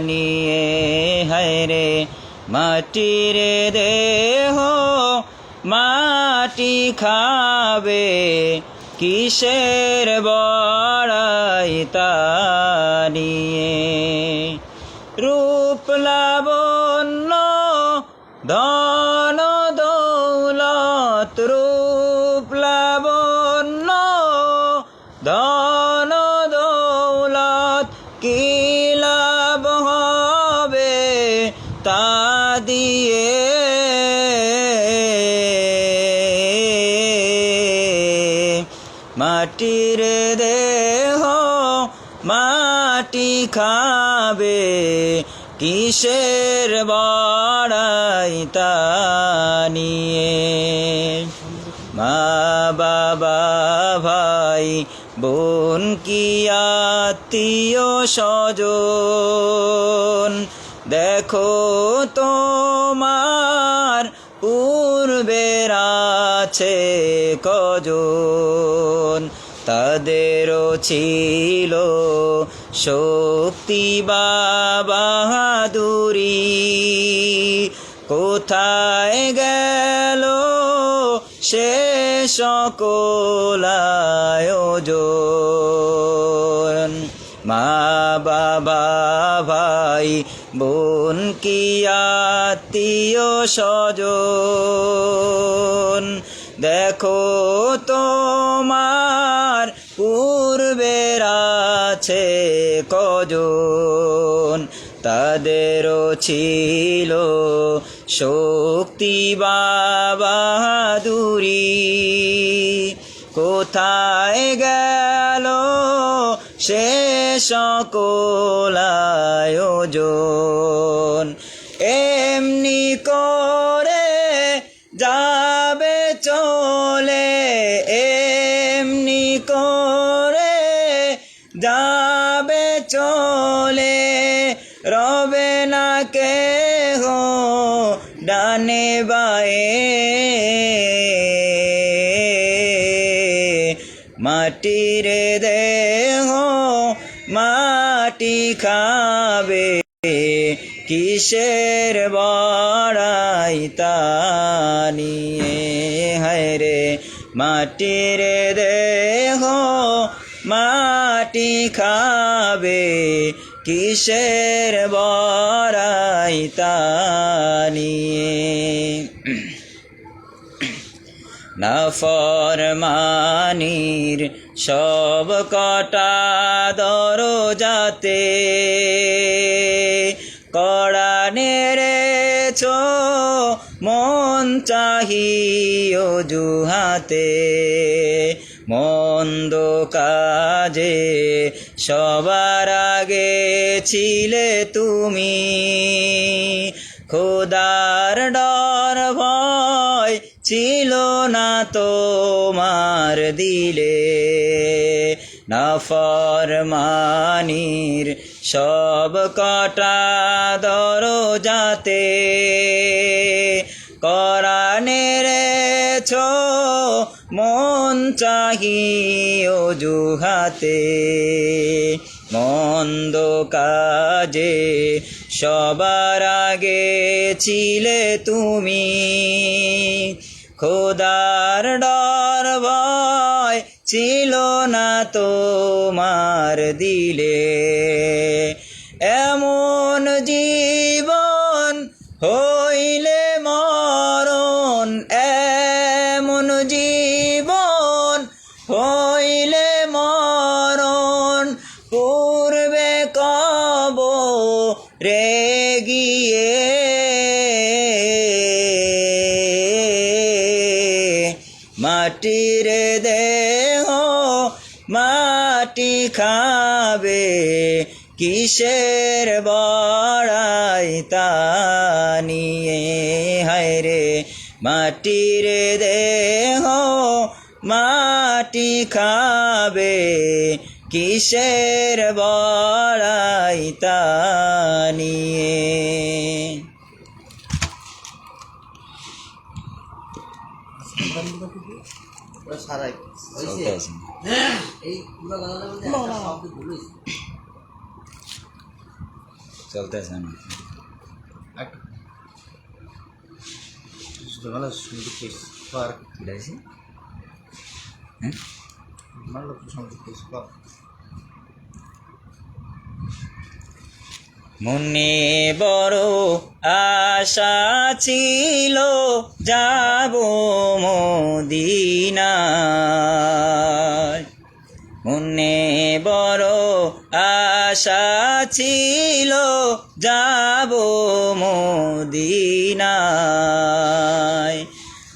নিয়ে হায়রে মাটির দেহ মাটি খাবে কিসের বড়াইতা নিয়ে রূপ লাবণ্য মাটি খাবে কিসের বড়াইতা নিয়ে? মা বাবা, ভাই, বোন কি আত্মীয় স্বজন? দেখো তোমার পূর্বের আছে কজন? তাদেরও ছিল শক্তি বাহাদুরি কোথায় গেল সে সকল আয়োজন? মা বাবা, ভাই, বোন কি আত্মীয় দেখো তোমার পূর্বের আছে কজন? তাদেরও ছিল শক্তি বা বাহাদুরি। কোথায় গেল সে সকল করে যাবে চলে, রবে না কে হো ডানে বায়ে। মাটির দেহ মাটি খাবে, কিসের বড়াইতা নিয়ে? হায়রে মাটির দেহ মাটি খাবে কিসের বড়াইতা নিয়ে? নাফরমানির সব কটা দরজাতে চাহি অজুহাতে, মন্দ কাজে সবার আগে ছিলে তুমি। খোদার ডর ভয় ছিল না তোমার দিলে নাফরমানির সব কটা দরজাতে। ছো মন চাহি অজুহাতে। মন্দ কাজে সবার আগে ছিলে তুমি। খোদার ডর ভয় ছিল না তোমার দিলে। জীবন হইলে মরণ, পূর্বে কব রে গিয়ে মাটির দেহ মাটি খাবে, কিসের বড়াইতা নিয়ে? হায়রে মাটির দেহ মাটি খাবে কিসের নিয়ে? সারাই চলতে পার এটা আছে হ্যাঁ ভালো সুন্দর কেস পার মনে বড় আশা ছিল যাব মদিনায় মনে বড় আশা ছিল যাব মদিনায়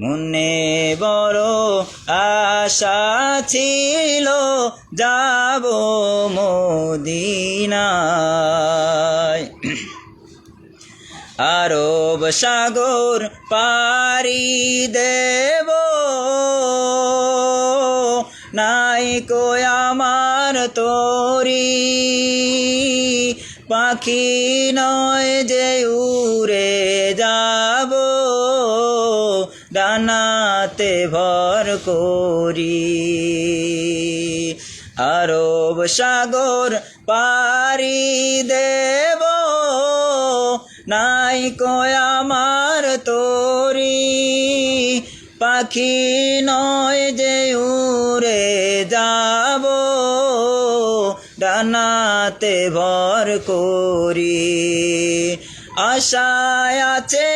মনে বড় আশা ছিল, যাব মদিনায়। আরব সাগর পারি দেব, নাই কই আমার তোরি। পাখি নয় যে উড়ে যাব। ডানাতে ভর করি। আরব সাগর পারি দেব, নাই আমার তোরি। পাখি নয় যে উড়ে যাব, ডানাতে ভর করি। আশায় আছে